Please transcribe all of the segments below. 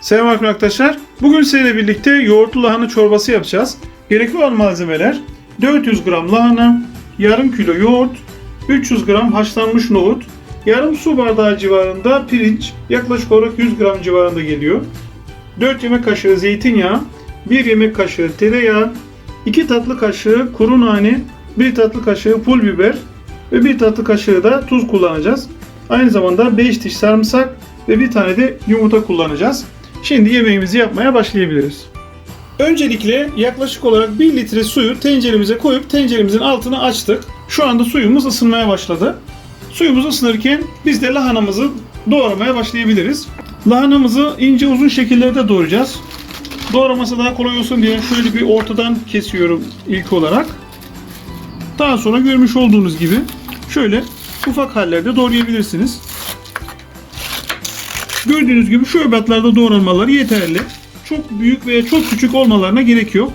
Selamünaleyküm arkadaşlar. Bugün sizlerle birlikte yoğurtlu lahana çorbası yapacağız. Gerekli olan malzemeler 400 gram lahana, yarım kilo yoğurt, 300 gram haşlanmış nohut, yarım su bardağı civarında pirinç, yaklaşık olarak 100 gram civarında geliyor. 4 yemek kaşığı zeytinyağı, 1 yemek kaşığı tereyağı, 2 tatlı kaşığı kuru nane, 1 tatlı kaşığı pul biber ve 1 tatlı kaşığı da tuz kullanacağız. Aynı zamanda 5 diş sarımsak ve bir tane de yumurta kullanacağız. Şimdi yemeğimizi yapmaya başlayabiliriz. Öncelikle yaklaşık olarak 1 litre suyu tenceremize koyup tenceremizin altını açtık. Şu anda suyumuz ısınmaya başladı. Suyumuz ısınırken biz de lahanamızı doğramaya başlayabiliriz. Lahanamızı ince uzun şekillerde doğrayacağız. Doğraması daha kolay olsun diye şöyle bir ortadan kesiyorum ilk olarak. Daha sonra görmüş olduğunuz gibi şöyle ufak hallerde doğrayabilirsiniz. Gördüğünüz gibi şu ebatlarda doğranmaları yeterli. Çok büyük veya çok küçük olmalarına gerek yok.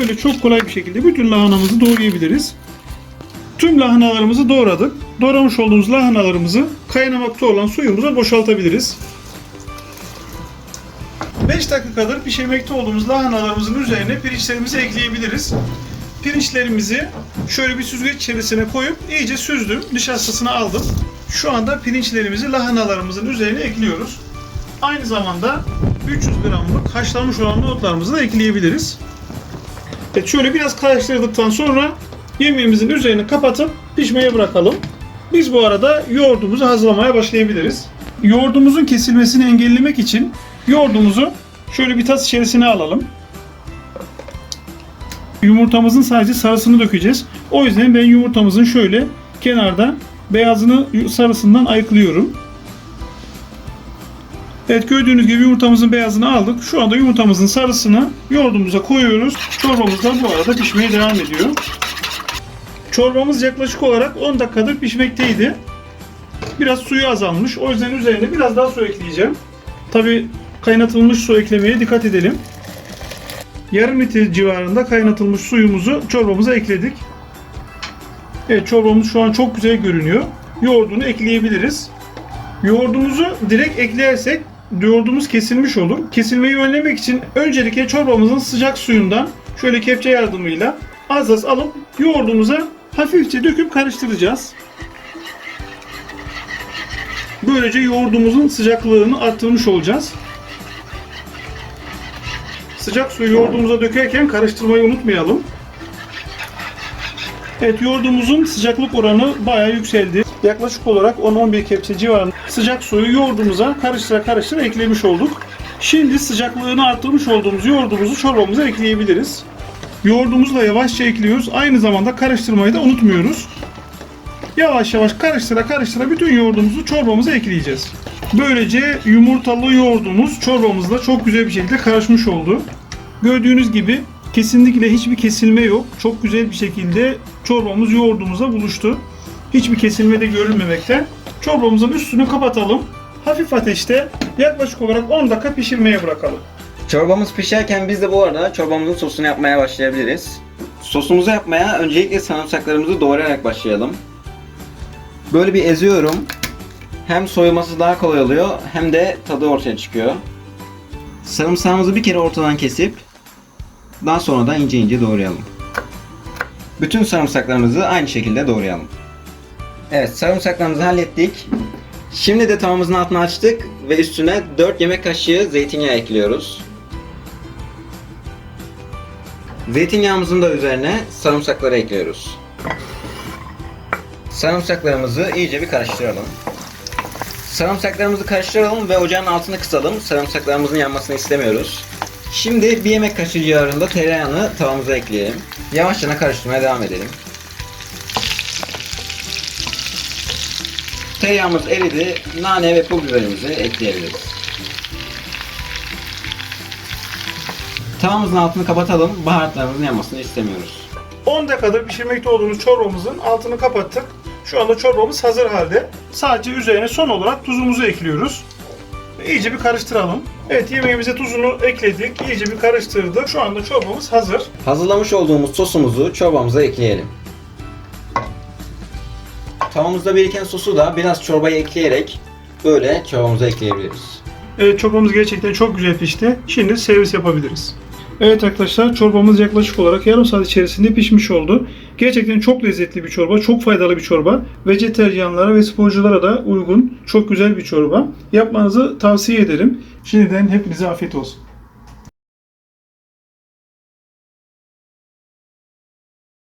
Öyle çok kolay bir şekilde bütün lahanamızı doğrayabiliriz. Tüm lahanalarımızı doğradık. Doğramış olduğumuz lahanalarımızı kaynamakta olan suyumuza boşaltabiliriz. 5 dakikadır pişirmekte olduğumuz lahanalarımızın üzerine pirinçlerimizi ekleyebiliriz. Pirinçlerimizi şöyle bir süzgeç içerisine koyup iyice süzdüm. Nişastasını aldım. Şu anda pirinçlerimizi lahanalarımızın üzerine ekliyoruz. Aynı zamanda 300 gramlık haşlanmış olan nohutlarımızı da ekleyebiliriz. Evet şöyle biraz karıştırdıktan sonra yemeğimizin üzerini kapatıp pişmeye bırakalım. Biz bu arada yoğurdumuzu hazırlamaya başlayabiliriz. Yoğurdumuzun kesilmesini engellemek için yoğurdumuzu şöyle bir tas içerisine alalım. Yumurtamızın sadece sarısını dökeceğiz. O yüzden ben yumurtamızın şöyle kenarda beyazını sarısından ayıklıyorum. Evet gördüğünüz gibi yumurtamızın beyazını aldık. Şu anda yumurtamızın sarısını yoğurdumuza koyuyoruz. Çorbamız da bu arada pişmeye devam ediyor. Çorbamız yaklaşık olarak 10 dakikadır pişmekteydi. Biraz suyu azalmış. O yüzden üzerine biraz daha su ekleyeceğim. Tabi kaynatılmış su eklemeye dikkat edelim. Yarım litre civarında kaynatılmış suyumuzu çorbamıza ekledik. Evet çorbamız şu an çok güzel görünüyor. Yoğurdunu ekleyebiliriz. Yoğurdumuzu direkt eklersek yoğurdumuz kesilmiş olur. Kesilmeyi önlemek için öncelikle çorbamızın sıcak suyundan şöyle kepçe yardımıyla az az alıp yoğurdumuza hafifçe döküp karıştıracağız. Böylece yoğurdumuzun sıcaklığını arttırmış olacağız. Sıcak suyu yoğurdumuza dökerken karıştırmayı unutmayalım. Evet yoğurdumuzun sıcaklık oranı bayağı yükseldi. Yaklaşık olarak 10-11 kepçe civarında sıcak suyu yoğurdumuza karıştıra karıştıra eklemiş olduk. Şimdi sıcaklığını arttırmış olduğumuz yoğurdumuzu çorbamıza ekleyebiliriz. Yoğurdumuzu da yavaşça ekliyoruz. Aynı zamanda karıştırmayı da unutmuyoruz. Yavaş yavaş karıştıra karıştıra bütün yoğurdumuzu çorbamıza ekleyeceğiz. Böylece yumurtalı yoğurdumuz çorbamızla çok güzel bir şekilde karışmış oldu. Gördüğünüz gibi kesinlikle hiçbir kesilme yok. Çok güzel bir şekilde çorbamız yoğurdumuza buluştu. Hiçbir kesilme de görülmemekte. Çorbamızın üstünü kapatalım. Hafif ateşte yaklaşık olarak 10 dakika pişirmeye bırakalım. Çorbamız pişerken biz de bu arada çorbamızın sosunu yapmaya başlayabiliriz. Sosumuzu yapmaya öncelikle sarımsaklarımızı doğrayarak başlayalım. Böyle bir eziyorum. Hem soyulması daha kolay oluyor hem de tadı ortaya çıkıyor. Sarımsağımızı bir kere ortadan kesip daha sonra da ince ince doğrayalım. Bütün sarımsaklarımızı aynı şekilde doğrayalım. Evet sarımsaklarımızı hallettik. Şimdi de tavamızın altını açtık ve üstüne 4 yemek kaşığı zeytinyağı ekliyoruz. Zeytinyağımızın da üzerine sarımsakları ekliyoruz. Sarımsaklarımızı iyice bir karıştıralım. Sarımsaklarımızı karıştıralım ve ocağın altını kısalım. Sarımsaklarımızın yanmasını istemiyoruz. Şimdi bir yemek kaşığı civarında tereyağını tavamıza ekleyelim. Yavaşça karıştırmaya devam edelim. Tereyağımız eridi. Nane ve pul biberimizi ekleyebiliriz. Tavamızın altını kapatalım. Baharatlarımızın yanmasını istemiyoruz. 10 dakikadır pişirmekte olduğumuz çorbamızın altını kapattık. Şu anda çorbamız hazır halde. Sadece üzerine son olarak tuzumuzu ekliyoruz. İyice bir karıştıralım. Evet yemeğimize tuzunu ekledik. İyice bir karıştırdık. Şu anda çorbamız hazır. Hazırlamış olduğumuz sosumuzu çorbamıza ekleyelim. Tavamızda biriken sosu da biraz çorbaya ekleyerek böyle çorbamıza ekleyebiliriz. Evet çorbamız gerçekten çok güzel pişti. Şimdi servis yapabiliriz. Evet arkadaşlar çorbamız yaklaşık olarak yarım saat içerisinde pişmiş oldu. Gerçekten çok lezzetli bir çorba, çok faydalı bir çorba. Vejeteryanlara ve sporculara da uygun, çok güzel bir çorba. Yapmanızı tavsiye ederim. Şimdiden hepinize afiyet olsun.